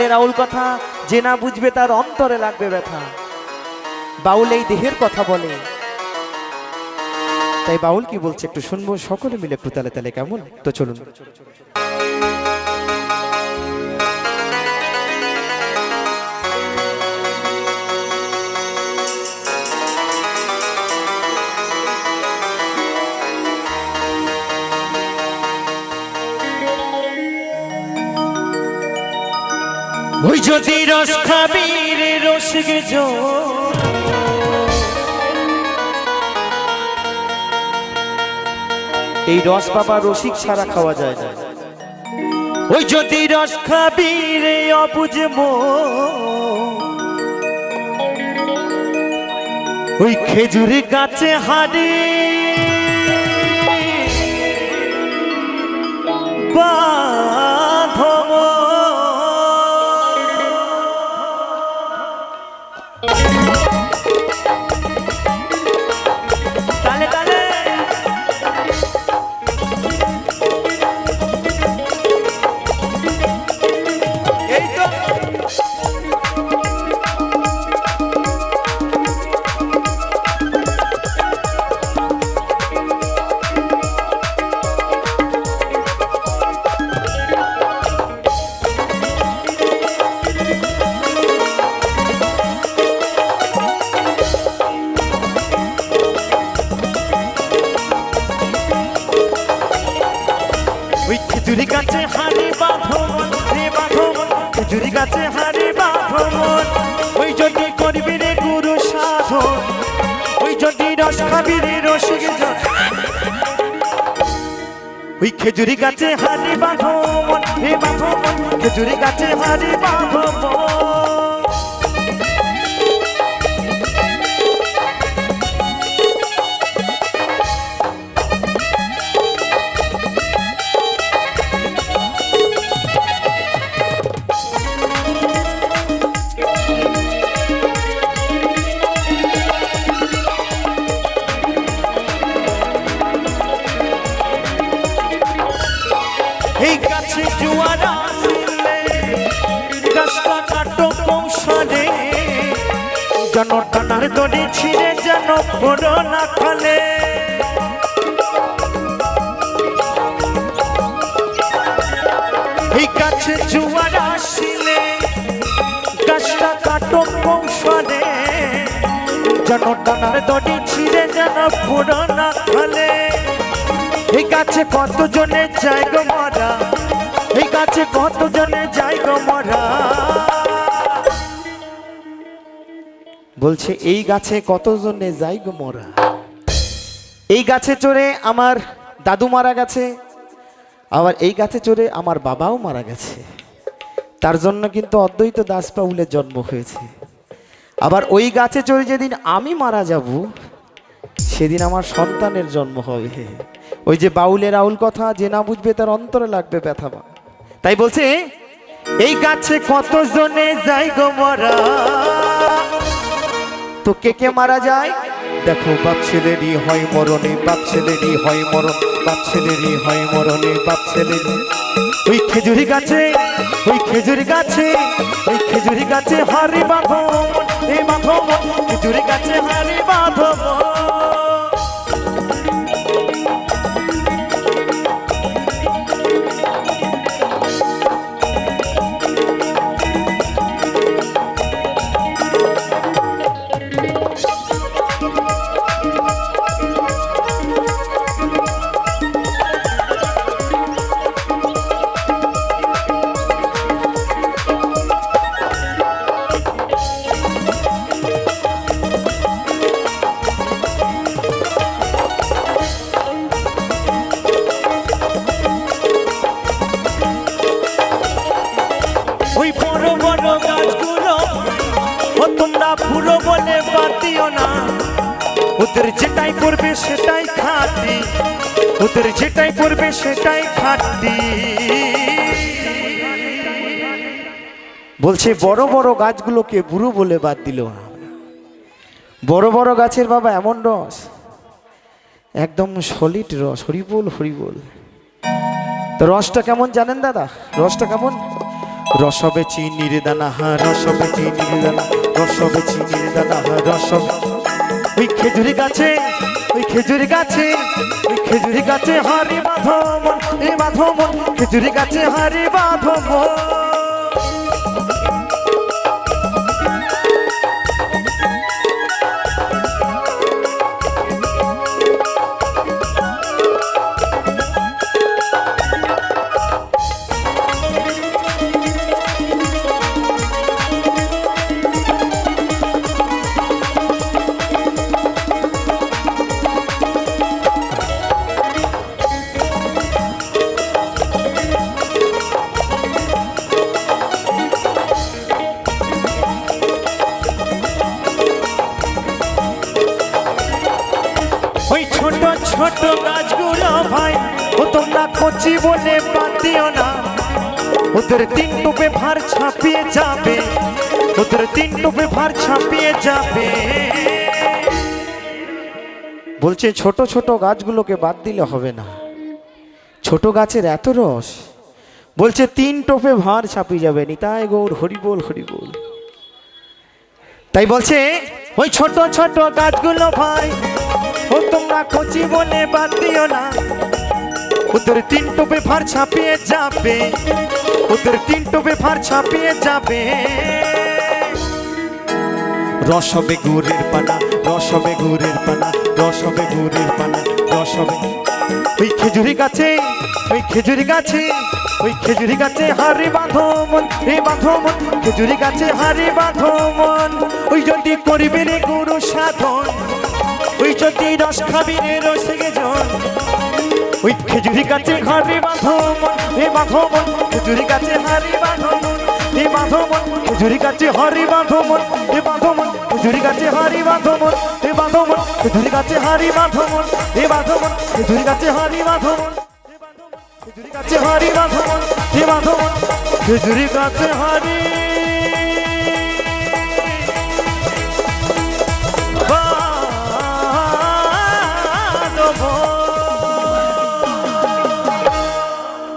বাউলের রাউল কথা, যে না বুঝবে তার অন্তরে লাগবে ব্যথা। বাউল এই দেহের কথা বলে। তাই বাউল কি বলছে একটু শুনব? সকলে মিলে একটু তালে তালে কেমন? তো চলুন। ওই যদি রস খাবি রে রস গেজো এই রস বাবা রসিক ছাড়া খাওয়া যায় না। ওই যদি রস খাবি রে অবুঝ ওই খেজুর গাছে হাড়ি। বাঁধব খেজুরি গাছে হারি বাঁধমন রে খেজুরি গাছে হারি বাঁধমন ওই যদি করবি রে গুরু সাধন, ওই যদি রস খাবি রে ওই খেজুরি গাছে হারি বাঁধমন রে খেজুরি গাছে হারি বাঁধমন যেন টানার দড়ি ছিঁড়ে যেন পড়ো না খালে। এই গাছে জুয়ার আসিলে গাছটা কাটো কৌশলে। যেন টানার দড়ি ছিঁড়ে যেন পড়ো না খালে। এই গাছে কত জনে যায় কত বলছে, এই গাছে কত জনে যাই গো মরা? এই গাছে চড়ে আমার দাদু মারা গেছে, আবার এই গাছে চড়ে আমার বাবাও মারা গেছে। তার জন্য কিন্তু অদ্বৈত দাস পাউলের জন্ম হয়েছে। আবার ওই গাছে চড়ে যেদিন আমি মারা যাব, সেদিন আমার সন্তানের জন্ম হবে। ওই যে বাউলের আউল কথা, যে না বুঝবে তার অন্তরে লাগবে ব্যথা তাই বলছে, এই গাছে কত জনে যাই গো মরা? তো কে কে মারা যায়? দেখো, বাপ ছেলেরই হয় মরণে বাপ ছেলেরই হয় মরণ, বাপ ছেলেরই হয় মরণে বাপ ছেলেরই ওই খেজুরি গাছে, ওই খেজুরি গাছে, ওই খেজুরি গাছে হারি বাঁধো এই বাঁধো খেজুরি গাছে হারি ওদের যেটাই করবে সেটাই খাটি। ওদের যেটাই করবে সেটাই খাটি। বলছে, বড় বড় গাছগুলোকে বুড়ো বলে বাদ দিল বড় বড় গাছের বাবা এমন রস, একদম সলিড রস, হরিবোল হরিবোল। তো রসটা কেমন জানেন দাদা? রসটা কেমন? রসবে চিনির দানা হা রসবে চিনির দানা রসবে চিনির দানা হা রসবে ওই খেজুরি গাছে, ওই খেজুরি গাছে, ওই খেজুরি গাছে হারি বাঁধো মন এ বাঁধো খেজুরি গাছে হারি বাঁধো ছোট গাছগুলো ভাই, ও তোমরা বলে বাদ দিও না। ওদের তিন টুপে ভার ছাপিয়ে যাবে, ওদের তিন টুপে ভার ছাপিয়ে যাবে। বলছে, ছোট ছোট গাছগুলোকে বাদ দিলে হবে না। ছোট গাছের এত রস। বলছে, তিন টোপে ভার ছাপিয়ে যাবে। নিতাই গৌর, হরিবোল হরিবোল। তাই বলছে, ওই ছোট ছোট গাছগুলো ভাই ও তোমরা কচি বলে বাদ দিও না। ওদের তিন টোপে ভার ছাপিয়ে যাবে। ওদের তিন টোপে ভার ছাপিয়ে যাবে। রসবে গুড়ের পানা রসবে গুড়ের পানা রসবে গুড়ের পানা রসবে ওই খেজুরি গাছে, ওই খেজুরি গাছে, ওই খেজুরি গাছে হারি বাঁধো মন হে বাঁধো মন। খেজুরি গাছে হারি বাঁধো মন, ওই যদি করিবে রে গুরু সাধন। ওই যদি রস খাবি রে রসে জন ওই খেজুরি গাছে হারি বাঁধো মন হে বাঁধো মন খেজুরি গাছে হারি বাঁধো মন হে বাঁধো মন খেজুরি গাছে হারি বাঁধো মন হে বাঁধো মন খেজুরি গাছে হারি বাঁধো মন হে বাঁধো মন খেজুরি গাছে হারি বাঁধো মন হে বাঁধো মন খেজুরি গাছে হারি বাঁধো মন খেজুরি গাছে হারি বাঁধো মন হে বাঁধো মন খেজুরি গাছে হারি